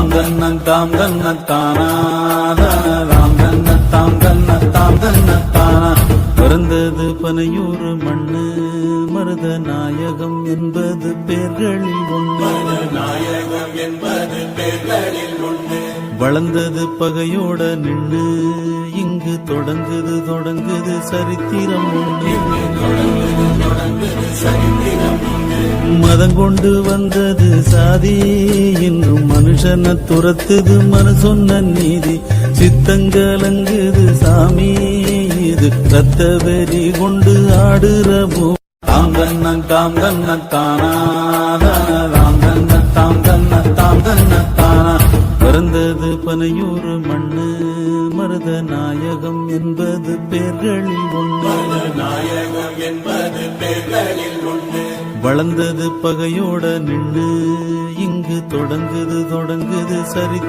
தாம் தன்ன தாம் தன்ன தானா தாம் தன்ன தாம் தன்ன தாம் தன்ன தானா பிறந்தது பனையூர் மண்ணு மருத நாயகம் என்பது பேர்களில் ஒன்று நாயகம் என்பது பேர்களில் ஒன்று வளர்ந்தது பகையோட நின்று இங்கு தொடங்குது தொடங்குது சரித்திரம் உண்டு மதம் கொண்டு வந்தது சாதி. என்றும் மனுஷனை துரத்துது மனசொன்ன நீதி. சித்தங்கலங்குது சாமி. இது ரத்த வெறி கொண்டு ஆடுறபோ தாம் தன்ன தாம் தன்ன தானா. தாம் தன்ன தாம் தன்ன தாம் தன்ன தானா. பிறந்தது பனையூர் மண்ணு. மருத நாயகம் என்பது பேர்களில் ஒன்று நாயகம் என்பது பேர்களில் ஒன்று வளர்ந்தது பகையோட நின்று இங்கு தொடங்குது தொடங்குது சரி